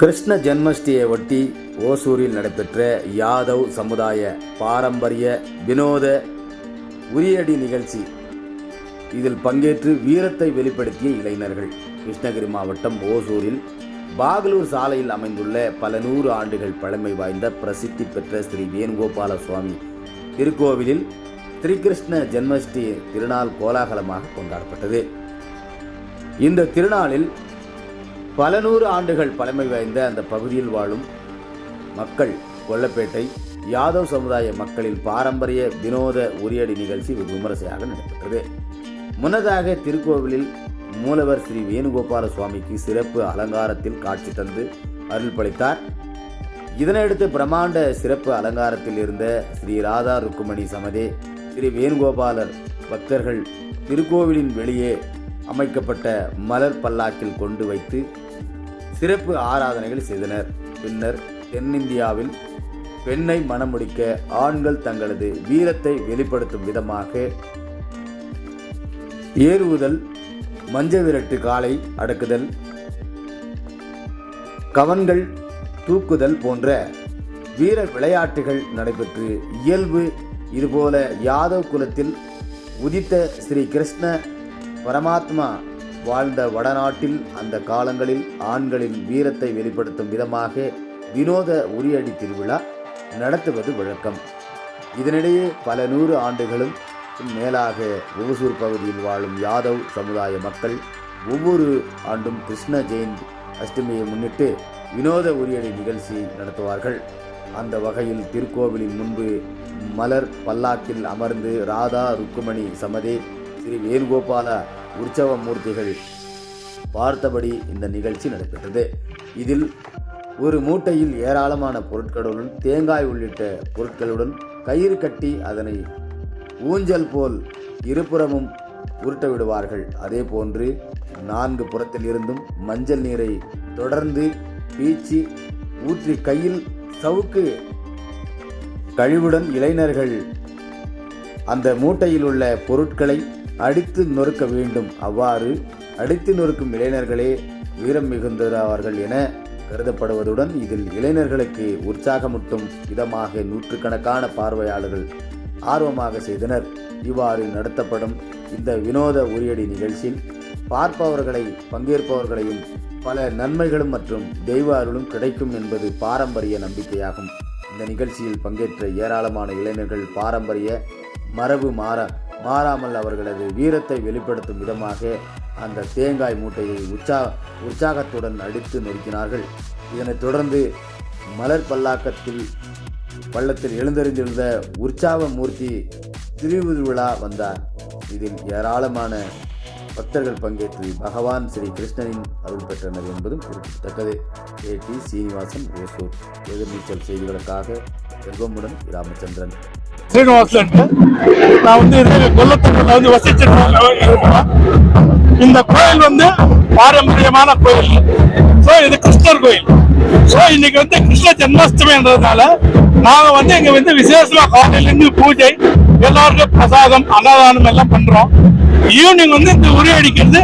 கிருஷ்ண ஜென்மஷ்டியை ஒட்டி ஓசூரில் நடைபெற்ற யாதவ் சமுதாய பாரம்பரிய வினோத உரியடி நிகழ்ச்சி. இதில் பங்கேற்று வீரத்தை வெளிப்படுத்திய இளைஞர்கள். கிருஷ்ணகிரி மாவட்டம் ஓசூரில் பாகலூர் சாலையில் அமைந்துள்ள பல நூறு ஆண்டுகள் பழமை வாய்ந்த பிரசித்தி பெற்ற ஸ்ரீ வேணுகோபால சுவாமி திருக்கோவிலில் ஸ்ரீகிருஷ்ண ஜென்மஷ்டி திருநாள் கோலாகலமாக கொண்டாடப்பட்டது. இந்த திருநாளில் பல நூறு ஆண்டுகள் பழமை வாய்ந்த அந்த பகுதியில் வாழும் மக்கள் கொல்லப்பேட்டை யாதவ் சமுதாய மக்களின் பாரம்பரிய வினோத உரியடி நிகழ்ச்சி வெகு விமரிசையாக நடைபெற்றது. முன்னதாக திருக்கோவிலில் மூலவர் ஸ்ரீ வேணுகோபால சுவாமிக்கு சிறப்பு அலங்காரத்தில் காட்சி தந்து அருள் பளித்தார். இதனையடுத்து பிரம்மாண்ட சிறப்பு அலங்காரத்தில் இருந்த ஸ்ரீ ராதா ருக்குமணி சமதே ஸ்ரீ வேணுகோபாலர் பக்தர்கள் திருக்கோவிலின் வெளியே அமைக்கப்பட்ட மலர் பல்லாக்கில் கொண்டு வைத்து சிறப்பு ஆராதனைகள் செய்தனர். பின்னர் தென்னிந்தியாவில் பெண்ணை மணமுடிக்க ஆண்கள் தங்களது வீரத்தை வெளிப்படுத்தும் விதமாக ஏறுவுதல் மஞ்ச விரட்டு காலை அடக்குதல் கவன்கள் தூக்குதல் போன்ற வீர விளையாட்டுகள் நடைபெற்று இயல்பு இதுபோல யாதவ் குலத்தில் உதித்த ஸ்ரீ கிருஷ்ண பரமாத்மா வாழ்ந்த வடநாட்டில் அந்த காலங்களில் ஆண்களின் வீரத்தை வெளிப்படுத்தும் விதமாக வினோத உரியடி திருவிழா நடத்துவது வழக்கம். இதனிடையே பல நூறு ஆண்டுகளும் மேலாக ஓசூர் பகுதியில் வாழும் யாதவ் சமுதாய மக்கள் ஒவ்வொரு ஆண்டும் கிருஷ்ண ஜெயந்தி அஷ்டமியை முன்னிட்டு வினோத உரியடி நிகழ்ச்சி நடத்துவார்கள். அந்த வகையில் திருக்கோவிலின் முன்பு மலர் பல்லாக்கில் அமர்ந்து ராதா ருக்குமணி சமதே ஸ்ரீ வேணுகோபால உற்சவ மூர்த்திகள் பார்த்தபடி இந்த நிகழ்ச்சி நடைபெற்றது. இதில் ஒரு மூட்டையில் ஏராளமான பொருட்களுடன் தேங்காய் உள்ளிட்ட பொருட்களுடன் கயிறு கட்டி அதனை ஊஞ்சல் போல் இருபுறமும் உருட்ட விடுவார்கள். அதே போன்று நான்கு புறத்தில் இருந்தும் மஞ்சள் நீரை தொடர்ந்து பீச்சி ஊற்றி கையில் சவுக்கு. கழிவுடன் இளைஞர்கள் அந்த மூட்டையில் உள்ள பொருட்களை அடித்து நொறுக்க வேண்டும். அவ்வாறு அடித்து நொறுக்கும் இளைஞர்களே வீரம் மிகுந்தவர்கள் என கருதப்படுவதுடன் இதில் இளைஞர்களுக்கு உற்சாகமூட்டும் விதமாக நூற்றுக்கணக்கான பார்வையாளர்கள் ஆர்வமாக செய்தனர். இவ்வாறு நடத்தப்படும் இந்த வினோத உரியடி நிகழ்ச்சியில் பார்ப்பவர்களை பங்கேற்பவர்களையும் பல நன்மைகளும் மற்றும் தெய்வ அருளும் கிடைக்கும் என்பது பாரம்பரிய நம்பிக்கையாகும். இந்த நிகழ்ச்சியில் பங்கேற்ற ஏராளமான இளைஞர்கள் பாரம்பரிய மரபு மாற மாறாமல் அவர்களது வீரத்தை வெளிப்படுத்தும் விதமாக அந்த தேங்காய் மூட்டையை உற்சா உற்சாகத்துடன் அடித்து நொறுக்கினார்கள். இதனைத் தொடர்ந்து மலர் பல்லாக்கத்தில் பள்ளத்தில் எழுந்தறிந்திருந்த உற்சாக மூர்த்தி திருவிழா வந்தார். இதில் ஏராளமான பக்தர்கள் பங்கேற்று பகவான் ஸ்ரீ கிருஷ்ணனின் அருள் பெற்றனர் என்பதும் குறிப்பிடத்தக்கது. ஏ. டி. சீனிவாசன் ஓசூர் எதிர்நீச்சல் செய்திகளுக்காக செல்வமுடன் ராமச்சந்திரன். ஸ்ரீனிவாசன் நான் வந்து இது கொல்லத்தூர்ல வந்து வசிச்சிருக்கேன் இந்த கோயில் வந்து பாரம்பரியமான கோயில். ஸோ இது கிருஷ்ணர் கோயில். ஸோ இன்னைக்கு வந்து கிருஷ்ண ஜென்மாஷ்டமின்றதுனால நாங்கள் வந்து இங்கே வந்து விசேஷமாக காலையிலேருந்து பூஜை எல்லாருக்கும் பிரசாதம் அன்னதானம் எல்லாம் பண்ணுறோம் ஈவினிங் வந்து இந்த உரி அடிக்கிறது.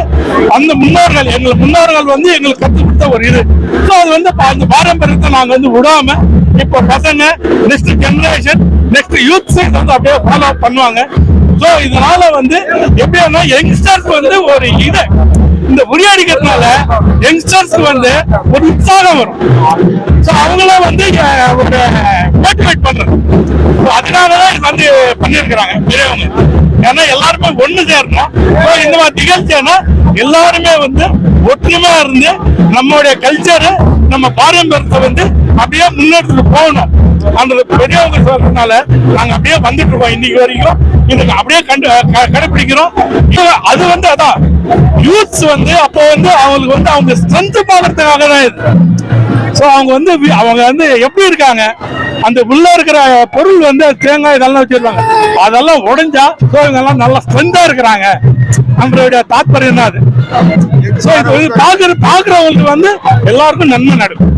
அந்த முன்னோர்கள் எங்கள் முன்னோர்கள் வந்து எங்களுக்கு கற்றுக் கொடுத்த ஒரு இது. ஸோ அது வந்து பா- அந்த பாரம்பரியத்தை நாங்கள் வந்து விடாம இப்போ பசங்க next generation next youth side வந்து அப்படியே ஃபாலோ பண்ணுவாங்க. ஸோ இதனால வந்து எப்படின்னா யங்ஸ்டர்ஸ் வந்து ஒரு இதை இந்த உரியாடி கட்டினால யங்ஸ்டர்ஸ் வந்து ஒரு உற்சாகம் வரும். ஸோ அவங்கள வந்து ஒரு மோட்டிவேட் பண்றது. அதனாலதான் இது வந்து பண்ணியிருக்கிறாங்க பெரியவங்க. ஏன்னா எல்லாருமே ஒண்ணு சேரணும். இந்த மாதிரி நிகழ்ச்சினா எல்லாருமே வந்து ஒற்றுமையா இருந்து நம்மளுடைய கல்ச்சரு நம்ம பாரம்பரியத்தை வந்து அப்படியே முன்னெடுத்துட்டு போகணும். அந்த பெரியவங்க சொல்றதுனால நாங்க அப்படியே வந்துட்டு இருக்கோம் இன்னைக்கு வரைக்கும். இதுக்கு அப்படியே கண்டு கடைபிடிக்கிறோம். அது வந்து அதான். யூத்ஸ் வந்து அப்போ வந்து அவங்களுக்கு வந்து அவங்க ஸ்ட்ரென்த் பார்க்கறதுக்காக தான் இது. ஸோ அவங்க வந்து அவங்க வந்து எப்படி இருக்காங்க? அந்த உள்ள இருக்கிற பொருள் வந்து தேங்காய் இதெல்லாம் வச்சிருக்காங்க அதெல்லாம் உடைஞ்சா ஸோ இவங்கெல்லாம் நல்லா ஸ்ட்ரென்த்தா இருக்கிறாங்க. நம்மளுடைய தாத்பரியம் தான் அது. ஸோ இது வந்து பார்க்குற பார்க்குறவங்களுக்கு வந்து எல்லாருக்கும் நன்மை நடக்கும்.